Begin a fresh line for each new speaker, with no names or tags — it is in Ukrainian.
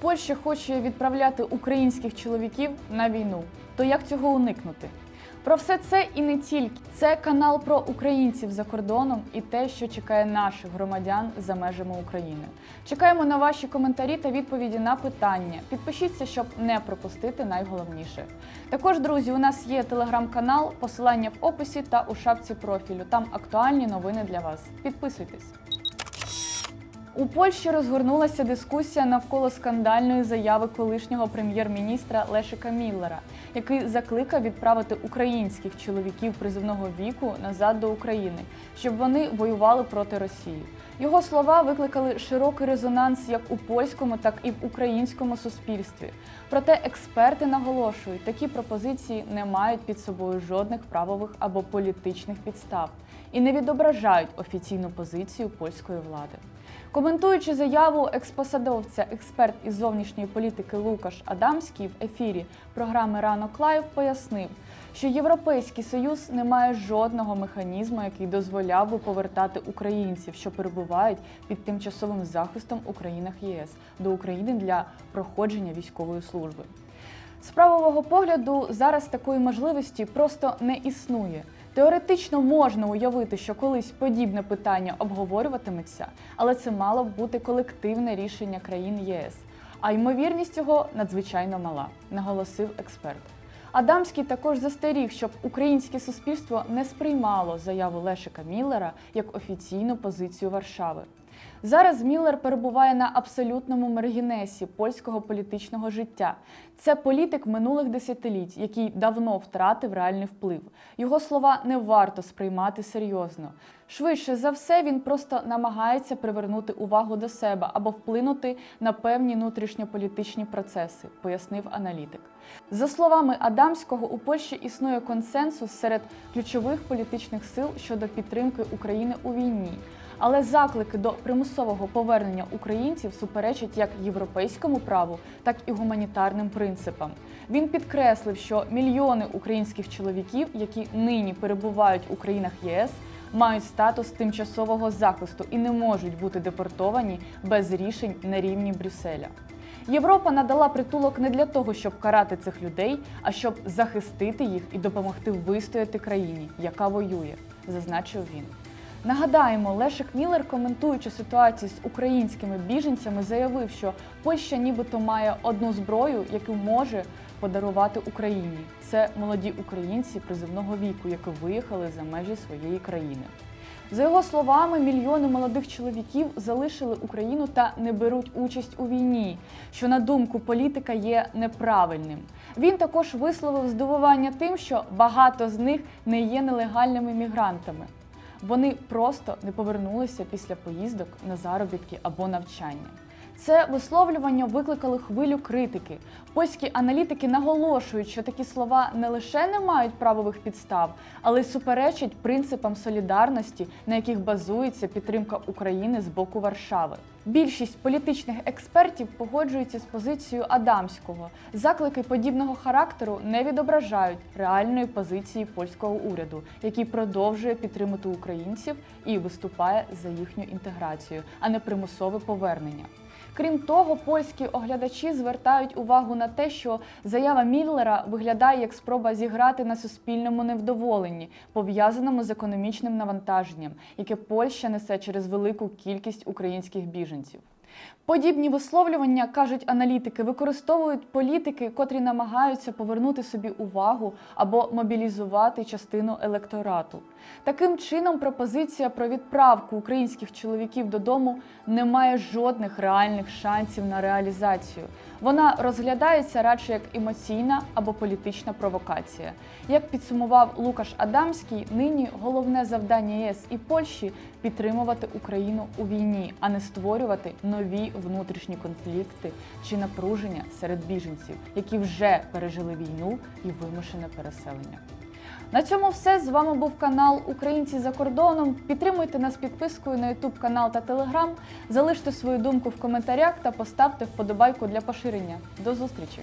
Польща хоче відправляти українських чоловіків на війну. То як цього уникнути? Про все це і не тільки. Це канал про українців за кордоном і те, що чекає наших громадян за межами України. Чекаємо на ваші коментарі та відповіді на питання. Підпишіться, щоб не пропустити найголовніше. Також, друзі, у нас є телеграм-канал, посилання в описі та у шапці профілю. Там актуальні новини для вас. Підписуйтесь. У Польщі розгорнулася дискусія навколо скандальної заяви колишнього прем'єр-міністра Лешика Міллера, який закликав відправити українських чоловіків призовного віку назад до України, щоб вони воювали проти Росії. Його слова викликали широкий резонанс як у польському, так і в українському суспільстві. Проте експерти наголошують, такі пропозиції не мають під собою жодних правових або політичних підстав і не відображають офіційну позицію польської влади. Коментуючи заяву експосадовця, експерт із зовнішньої політики Лукаш Адамський в ефірі програми Ранок Лайв пояснив, що Європейський Союз не має жодного механізму, який дозволяв би повертати українців, що перебувають під тимчасовим захистом у країнах ЄС до України для проходження військової служби. З правового погляду зараз такої можливості просто не існує. Теоретично можна уявити, що колись подібне питання обговорюватиметься, але це мало б бути колективне рішення країн ЄС. А ймовірність цього надзвичайно мала, наголосив експерт. Адамський також застеріг, щоб українське суспільство не сприймало заяву Лешика Міллера як офіційну позицію Варшави. Зараз Міллер перебуває на абсолютному маргінесі польського політичного життя. Це політик минулих десятиліть, який давно втратив реальний вплив. Його слова не варто сприймати серйозно. Швидше за все, він просто намагається привернути увагу до себе або вплинути на певні внутрішньополітичні процеси, пояснив аналітик. За словами Адамського, у Польщі існує консенсус серед ключових політичних сил щодо підтримки України у війні. Але заклики до примусового повернення українців суперечать як європейському праву, так і гуманітарним принципам. Він підкреслив, що мільйони українських чоловіків, які нині перебувають у країнах ЄС, мають статус тимчасового захисту і не можуть бути депортовані без рішень на рівні Брюсселя. Європа надала притулок не для того, щоб карати цих людей, а щоб захистити їх і допомогти вистояти країні, яка воює, зазначив він. Нагадаємо, Лешик Міллер, коментуючи ситуацію з українськими біженцями, заявив, що Польща нібито має одну зброю, яку може подарувати Україні. Це молоді українці призивного віку, які виїхали за межі своєї країни. За його словами, мільйони молодих чоловіків залишили Україну та не беруть участь у війні, що на думку політика є неправильним. Він також висловив здивування тим, що багато з них не є нелегальними мігрантами. Вони просто не повернулися після поїздок на заробітки або навчання. Це висловлювання викликало хвилю критики. Польські аналітики наголошують, що такі слова не лише не мають правових підстав, але й суперечать принципам солідарності, на яких базується підтримка України з боку Варшави. Більшість політичних експертів погоджуються з позицією Адамського. Заклики подібного характеру не відображають реальної позиції польського уряду, який продовжує підтримати українців і виступає за їхню інтеграцію, а не примусове повернення. Крім того, польські оглядачі звертають увагу на те, що заява Міллера виглядає як спроба зіграти на суспільному невдоволенні, пов'язаному з економічним навантаженням, яке Польща несе через велику кількість українських біженців. Подібні висловлювання, кажуть аналітики, використовують політики, котрі намагаються повернути собі увагу або мобілізувати частину електорату. Таким чином, пропозиція про відправку українських чоловіків додому не має жодних реальних шансів на реалізацію. Вона розглядається радше як емоційна або політична провокація. Як підсумував Лукаш Адамський, нині головне завдання ЄС і Польщі підтримувати Україну у війні, а не створювати нові внутрішні конфлікти чи напруження серед біженців, які вже пережили війну і вимушене переселення. На цьому все. З вами був канал Українці за кордоном. Підтримуйте нас підпискою на YouTube канал та Telegram. Залиште свою думку в коментарях та поставте вподобайку для поширення. До зустрічі!